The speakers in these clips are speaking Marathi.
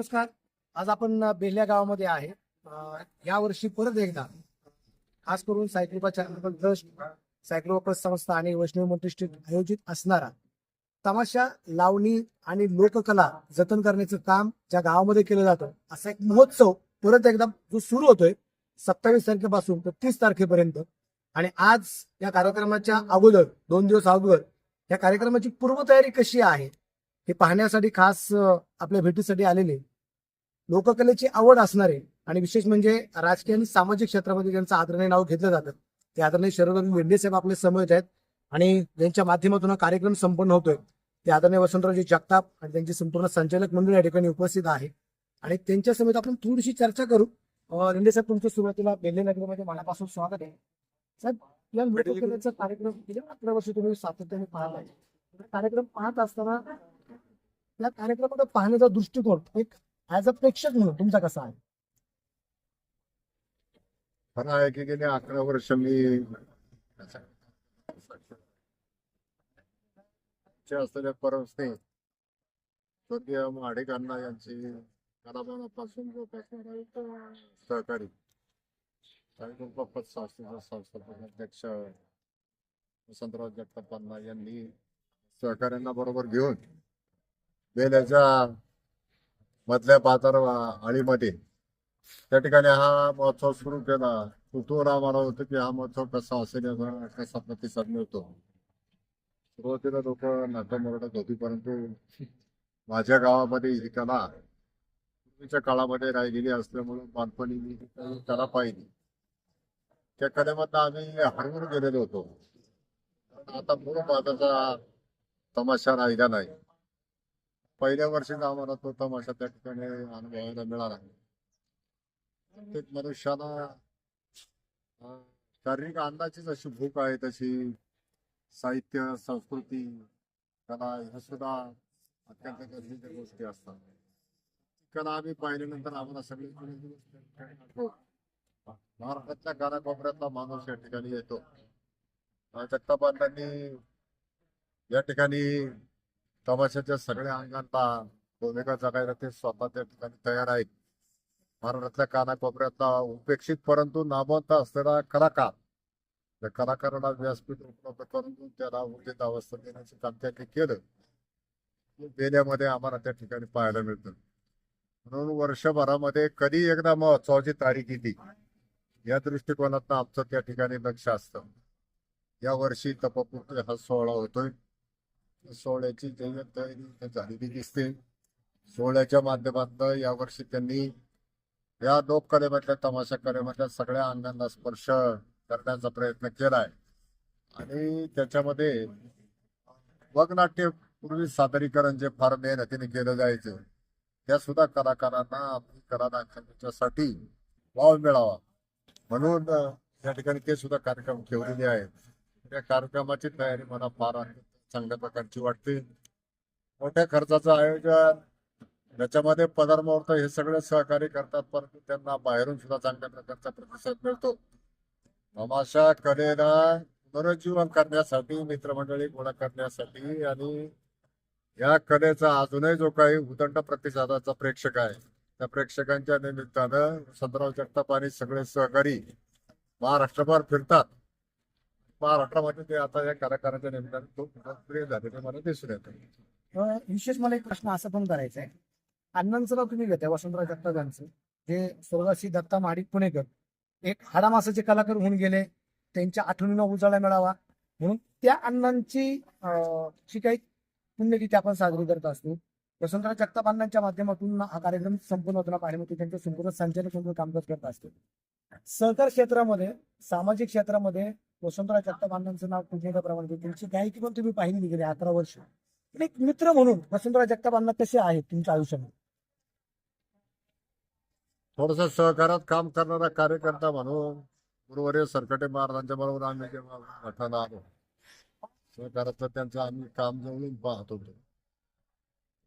नमस्कार. आज आपण अ, बेल्ल्या गावामध्ये आहे. या वर्षी परत एकदा खास करून सायक्लोपा चॅरिटेबल ट्रस्ट सायक्लोपा संस्था आणि वैष्णव मंत्रिष्ठित आयोजित असणारा तमाशा लावणी आणि लोककला जतन करण्याचं काम ज्या गावामध्ये केलं जातं असा एक महोत्सव परत एकदा जो सुरू होतोय सत्तावीस तारखेपासून तर तीस तारखेपर्यंत. आणि आज या कार्यक्रमाच्या अगोदर दोन दिवस अगोदर या कार्यक्रमाची पूर्वतयारी कशी आहे हे पाहण्यासाठी खास आपल्या भेटीसाठी आलेले लोककलेची आवड असणारे आणि विशेष म्हणजे राजकीय आणि सामाजिक क्षेत्रामध्ये ज्यांचं आदरणीय नाव घेतलं जातं ते आदरणीय शरद वेंडे साहेब आपले समजत आहेत आणि त्यांच्या माध्यमातून हा कार्यक्रम संपन्न होतोय. ते आदरणीय वसंतरावजी जगताप आणि त्यांची संपूर्ण संचालक मंडळ या ठिकाणी उपस्थित आहे. आणि त्यांच्या समेत आपण थोडीशी चर्चा करू. रेंडे साहेब तुमच्या सुरुवातीला बेल्ले नगरमध्ये मनापासून स्वागत आहे. साहेब या लोककलेचा कार्यक्रम गेल्या अकरा वर्ष तुम्ही सातत्याने पाहत आहे? कार्यक्रम पाहत असताना या कार्यक्रमाकडे पाहण्याचा दृष्टिकोन एक ऍज अ प्रेक्षक म्हणून तुमचा कसा आहे? खरं आहे की गेले अकरा वर्ष मी असलेल्या परमस्ने स्वर्गीय माडेकांना यांची कलामानापासून सहकारी. साईकृपा संस्थेचा संस्थापक अध्यक्ष वसंतराव जगताप यांनी सहकाऱ्यांना बरोबर घेऊन बेल्याच्या मधल्या बाजार आळीमध्ये. त्या ठिकाणी हा महोत्सव सुरू केला. कुतूहल आम्हाला होतं की हा महोत्सव कसा असेल याचा कसा प्रतिसाद मिळतो? सुरुवातीला लोक नाटक मरडत होती परंतु माझ्या गावामध्ये ही कला पूर्वीच्या काळामध्ये राहिलेली असल्यामुळे बालपणी मी कला पाहिली. त्या कलेमधनं आम्ही हरवून गेलेलो होतो. आता मूळ माझा तमाशा राहिला नाही. पहिल्या वर्षीच आम्हाला तो तमाशा त्या ठिकाणी अनुभवायला मिळाला. प्रत्येक मनुष्याला शारीरिक अन्नाची अशी भूक आहे तशी साहित्य संस्कृती कला ह्या सुद्धा अत्यंत गरजेच्या गोष्टी असतात. कला आम्ही पाहिल्यानंतर आम्हाला सगळी महाराष्ट्रातल्या म्हणजे कानाकोपऱ्यातला माणूस या ठिकाणी येतो. अं, जगतापांनी या ठिकाणी तमाशाच्या सगळ्या अंगांना भूमिका जगायला ते स्वतः त्या ठिकाणी तयार आहेत. महाराष्ट्रातल्या कानाकोपऱ्यातला उपेक्षित परंतु नामवंत असलेला कलाकार. त्या कलाकाराला व्यासपीठ उपलब्ध करून त्याला उर्जित अवस्था देण्याचं काम त्यांनी केलं. देण्यामध्ये आम्हाला त्या ठिकाणी पाहायला मिळतं. म्हणून वर्षभरामध्ये कधी एकदा महोत्सवाची तारीख येते या दृष्टिकोनातनं आमचं त्या ठिकाणी लक्ष असतं. या वर्षी तपपूर्ती हा सोहळा होतोय. सोहळ्याची जय्यत तयारी झालेली दिसते. सोहळ्याच्या माध्यमातून यावर्षी त्यांनी या लोककलेमधल्या तमाशा कलेमधल्या सगळ्या अंगांना स्पर्श करण्याचा प्रयत्न केलाय. आणि त्याच्यामध्ये वगनाट्य पूर्वी सादरीकरण जे फार मेहनतीने केलं जायचं त्या सुद्धा कलाकारांना आपली कला दाखवण्यासाठी वाव मिळावा. म्हणून या ठिकाणी ते सुद्धा कार्यक्रम ठेवलेले आहेत. त्या कार्यक्रमाची तयारी मला फार चांगल्या प्रकारची वाटते. मोठ्या खर्चाचं आयोजन त्याच्यामध्ये पदार्थ हे सगळे सहकार्य करतात परंतु त्यांना बाहेरून सुद्धा चांगल्या प्रकारचा प्रतिसाद मिळतो. तमाशा कलेला पुनरुज्जीवन करण्यासाठी मित्रमंडळी गोळा करण्यासाठी आणि या कलेचा अजूनही जो काही उदंड प्रतिसादाचा प्रेक्षक आहे त्या प्रेक्षकांच्या निमित्तानं वसंतराव जगताप आणि सगळे सहकारी महाराष्ट्रभर फिरतात. महाराष्ट्रामध्ये ते आता या कलाकाराच्या निमित्ताने खूप लोकप्रिय झालेले मला दिसून येतं. अ, विशेष मला एक प्रश्न असा पण करायचा आहे. अण्णांचं नाव तुम्ही घेताय वसंतराव जगताप यांचं जे स्वर्गाशी दत्ता महाडिक पुणेकर एक हाडामासाचे कलाकार होऊन गेले. त्यांच्या आठवणींना उजाळा मिळावा. म्हणून त्या अण्णांची अ, जी काही पुण्यतिथी आपण साजरी करत असतो वसंतराव जगताप अण्णांच्या माध्यमातून हा कार्यक्रम संपूर्ण होताना पाहण्यामध्ये त्यांच्या संपूर्ण संचालक म्हणून कामकाज करत असतो. सहकार क्षेत्रामध्ये सामाजिक क्षेत्रामध्ये वसंतराव जगताप नाव नाव पुण्याप्रमाणे त्यांची गायकी पण तुम्ही पाहिली गेली अकरा वर्ष. एक मित्र म्हणून वसंतराव जगतापांना कसे आहेत तुमच्या आयुष्यामध्ये? थोडस सहकारात काम करणारा कार्यकर्ता म्हणून गुरुवर्य सरकटे महाराजांच्या बरोबर आम्ही जेव्हा मठाला आलो सहकाराचं त्यांचं आम्ही काम जवळून पाहत होतो.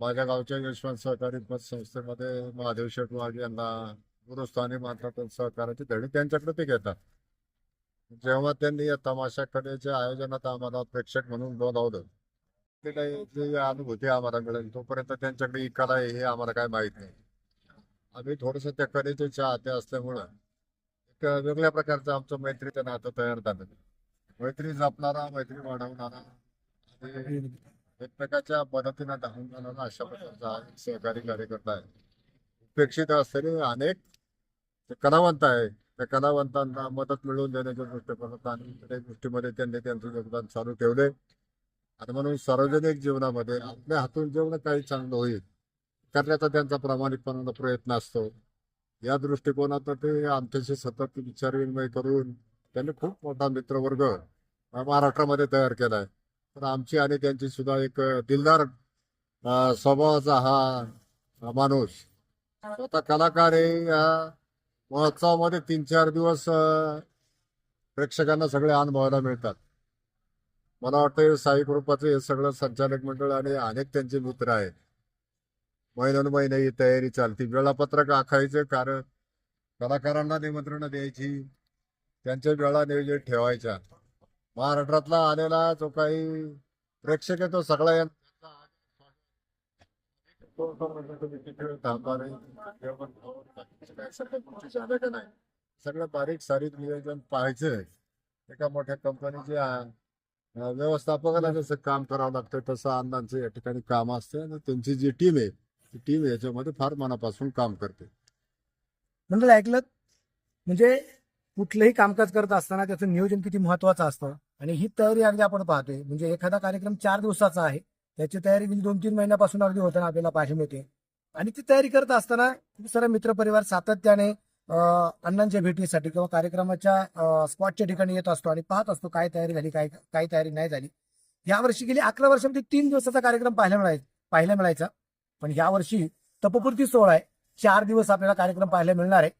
माझ्या गावच्या यशवंत सहकारी पतसंस्थेमध्ये महादेव शेठ वाघ यांना गुरुस्थानी माणसातून सहकाराची धडे त्यांच्याकडे ते घेतात. जेव्हा त्यांनी या तमाशाकडेच्या आयोजनात आम्हाला प्रेक्षक म्हणून बोलावलं ते काही जी अनुभूती आम्हाला मिळेल तोपर्यंत त्यांच्याकडे ही कला आहे हे आम्हाला काय माहीत नाही. आम्ही थोडस त्या कलेचे चाहते असल्यामुळं एक वेगळ्या प्रकारचं आमचं मैत्रीचं नातं तयार झालं. मैत्री जपणारा मैत्री वाढवणारा आणि एकमेकाच्या मदतीनं धावून जाणारा अशा प्रकारचा सहकारी कार्यकर्ता आहे. उपेक्षित असलेले अनेक ते कलावंत आहे. त्या कलावंतांना मदत मिळवून देण्याच्या दृष्टिकोनात आणि इतर गोष्टीमध्ये त्यांनी त्यांचं योगदान चालू ठेवले. आणि म्हणून सार्वजनिक जीवनामध्ये आपल्या हातून जेवढं काही चांगलं होईल करण्याचा त्यांचा प्रामाणिकपणाचा प्रयत्न असतो. या दृष्टिकोनात ते आमच्याशी सतत विचारविनिमय करून त्यांनी खूप मोठा मित्रवर्ग महाराष्ट्रामध्ये तयार केला आहे तर आमची आणि त्यांची सुद्धा एक दिलदार स्वभावाचा हा माणूस. स्वतः कलाकार आहे महोत्सवामध्ये तीन चार दिवस प्रेक्षकांना सगळे अनुभवायला मिळतात. मला वाटतं साई कृपाचं हे सगळं संचालक मंडळ आणि अनेक त्यांचे मित्र आहेत. महिन्यानुमहिने ही तयारी चालती. वेळापत्रक आखायचं कारण कलाकारांना निमंत्रण द्यायची त्यांच्या वेळा नियोजित ठेवायच्या. महाराष्ट्रातला आलेला जो काही प्रेक्षक आहे तो सगळा या- जेवण खावण, काय सगळ्या गोष्टी झाल्या का नाही सगळं बारीक सारीक नियोजन पाहायचंय. एका मोठ्या कंपनीच्या व्यवस्थापकाला जसं काम करावं लागतं तसं अण्णांचं या ठिकाणी काम असतं आणि त्यांची जी टीम आहे ती टीम याच्यामध्ये फार मनापासून काम करते. म्हणजे ऐकलं म्हणजे कुठलंही कामकाज करत असताना त्याचं नियोजन किती महत्वाचं असतं? आणि ही तयारी अगदी आपण पाहतोय. म्हणजे एखादा कार्यक्रम चार दिवसाचा आहे. त्याची तयारी गेली दोन तीन महिन्यापासून अगदी होताना आपल्याला पाहिजे मिळते. आणि ती तयारी करत असताना खूप सारा मित्रपरिवार सातत्याने अण्णांच्या भेटीसाठी किंवा कार्यक्रमाच्या स्पॉटच्या ठिकाणी येत असतो आणि पाहत असतो काय तयारी झाली काय काय तयारी नाही झाली. यावर्षी गेली अकरा वर्षामध्ये तीन दिवसाचा कार्यक्रम पाहायला मिळायचा पाहायला मिळायचा. पण या वर्षी तपपूर्ती सोहळा आहे. चार दिवस आपल्याला कार्यक्रम पाहायला मिळणार आहे.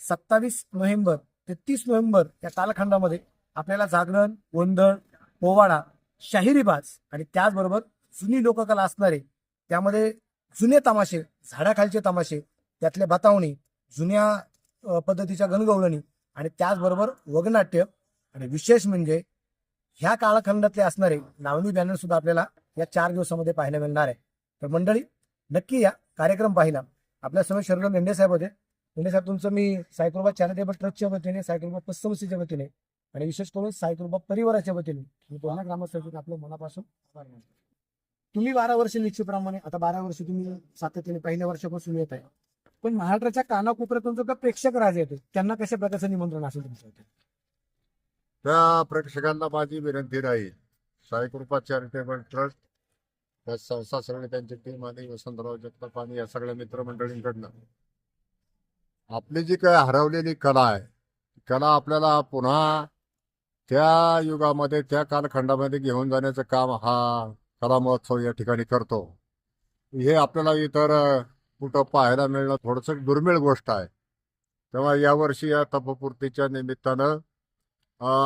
सत्तावीस नोव्हेंबर ते तीस नोव्हेंबर या कालखंडामध्ये आपल्याला जागरण गोंधळ पोवाडा शाहिरीबाज आणि त्याचबरोबर जुनी लोककला असणारे त्यामध्ये जुने तमाशे झाडाखालचे तमाशे त्यातले बतावणी जुन्या पद्धतीच्या गणगवळणी आणि त्याचबरोबर वगनाट्य आणि विशेष म्हणजे ह्या कालखंडातले असणारे नावनी बॅनर सुद्धा आपल्याला या चार दिवसामध्ये पाहायला मिळणार आहे. तर मंडळी नक्की या कार्यक्रम पाहिला. आपल्यासमोर शरद मेंढे साहेब होते. मेंढे साहेब तुमचं मी सायकलबा चॅरिटेबल ट्रस्टच्या वतीने सायकलबा पस्तमसीच्या वतीने आणि विशेष करून सायकलबा परिवाराच्या वतीने मी पूर्ण ग्रामस्थांचे आपलं मनापासून आभार मानतो. तुम्ही बारा वर्ष निश्चितप्रमाणे आता बारा वर्ष तुम्ही सातत्याने पहिल्या वर्षापासून येत आहे. पण महाराष्ट्राच्या कानाकोपऱ्यातून जो का प्रेक्षक राजे येतो त्यांना कशा प्रकारचं निमंत्रण असेल तुमचं त्या प्रेक्षकांना माझी विनंती राहील. साईकृपा चॅरिटेबल ट्रस्ट या संस्था सगळे त्यांची टीम आणि वसंतराव जगताप आणि या सगळ्या मित्रमंडळींकडनं. आपली जी काय हरवलेली कला आहे कला आपल्याला पुन्हा त्या युगामध्ये त्या कालखंडामध्ये घेऊन जाण्याचं काम हा कला महोत्सव या ठिकाणी करतो. हे आपल्याला इतर कुठं पाहायला मिळणं थोडंसं दुर्मिळ गोष्ट आहे. तेव्हा यावर्षी या तपपूर्तीच्या निमित्तानं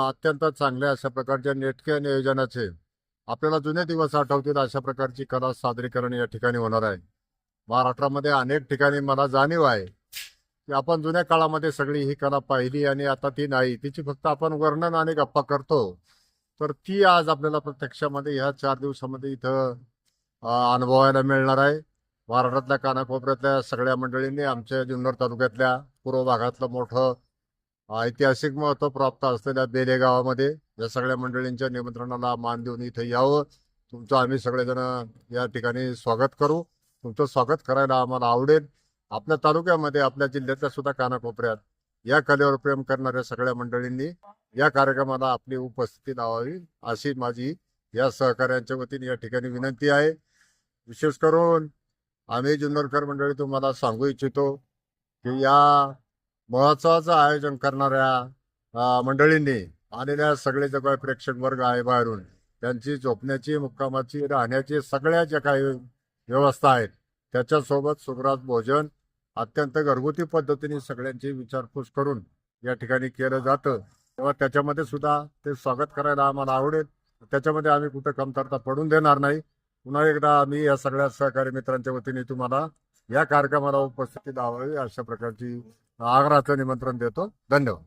अत्यंत चांगल्या अशा प्रकारच्या नेटक्या नियोजनाचे आपल्याला जुने दिवस आठवतील अशा प्रकारची कला सादरीकरण या ठिकाणी होणार आहे. महाराष्ट्रामध्ये अनेक ठिकाणी मला जाणीव आहे की आपण जुन्या काळामध्ये सगळी ही कला पाहिली आणि आता ती नाही. तिची फक्त आपण वर्णन आणि गप्पा करतो. तर ती आज आपल्याला प्रत्यक्षामध्ये ह्या चार दिवसामध्ये इथं अनुभवायला मिळणार आहे. महाराष्ट्रातल्या कानाकोपऱ्यातल्या सगळ्या मंडळींनी आमच्या जुन्नर तालुक्यातल्या पूर्व भागातलं मोठं ऐतिहासिक महत्त्व प्राप्त असलेल्या बेले गावामध्ये या सगळ्या मंडळींच्या निमंत्रणाला मान देऊन इथे यावं. तुमचं आम्ही सगळेजण या ठिकाणी स्वागत करू. तुमचं स्वागत करायला आम्हाला आवडेल. आपल्या तालुक्यामध्ये आपल्या जिल्ह्यातल्या सुद्धा कानाकोपऱ्यात या कलेवर प्रेम करणाऱ्या सगळ्या मंडळींनी या कार्यक्रमाला आपली उपस्थिती लावावी. अशी माझी या सहकाऱ्यांच्या वतीने या ठिकाणी विनंती आहे. विशेष करून आम्ही जुन्नरकर मंडळी तुम्हाला सांगू इच्छितो की या महोत्सवाचं आयोजन करणाऱ्या मंडळींनी आलेल्या सगळे जे काही प्रेक्षक वर्ग आहे बाहेरून त्यांची झोपण्याची मुक्कामाची राहण्याची सगळ्या ज्या काही व्यवस्था आहेत त्याच्यासोबत सुग्रास भोजन अत्यंत घरगुती पद्धतीने सगळ्यांची विचारपूस करून या ठिकाणी केलं जातं. तेव्हा त्याच्यामध्ये सुद्धा ते स्वागत करायला आम्हाला आवडेल. त्याच्यामध्ये आम्ही कुठं कमतरता पडून देणार नाही. पुन्हा एकदा आम्ही या सगळ्या सहकारी मित्रांच्या वतीने तुम्हाला या कार्यक्रमाला उपस्थिती लावावी अशा प्रकारची आग्रहाचं निमंत्रण देतो. धन्यवाद.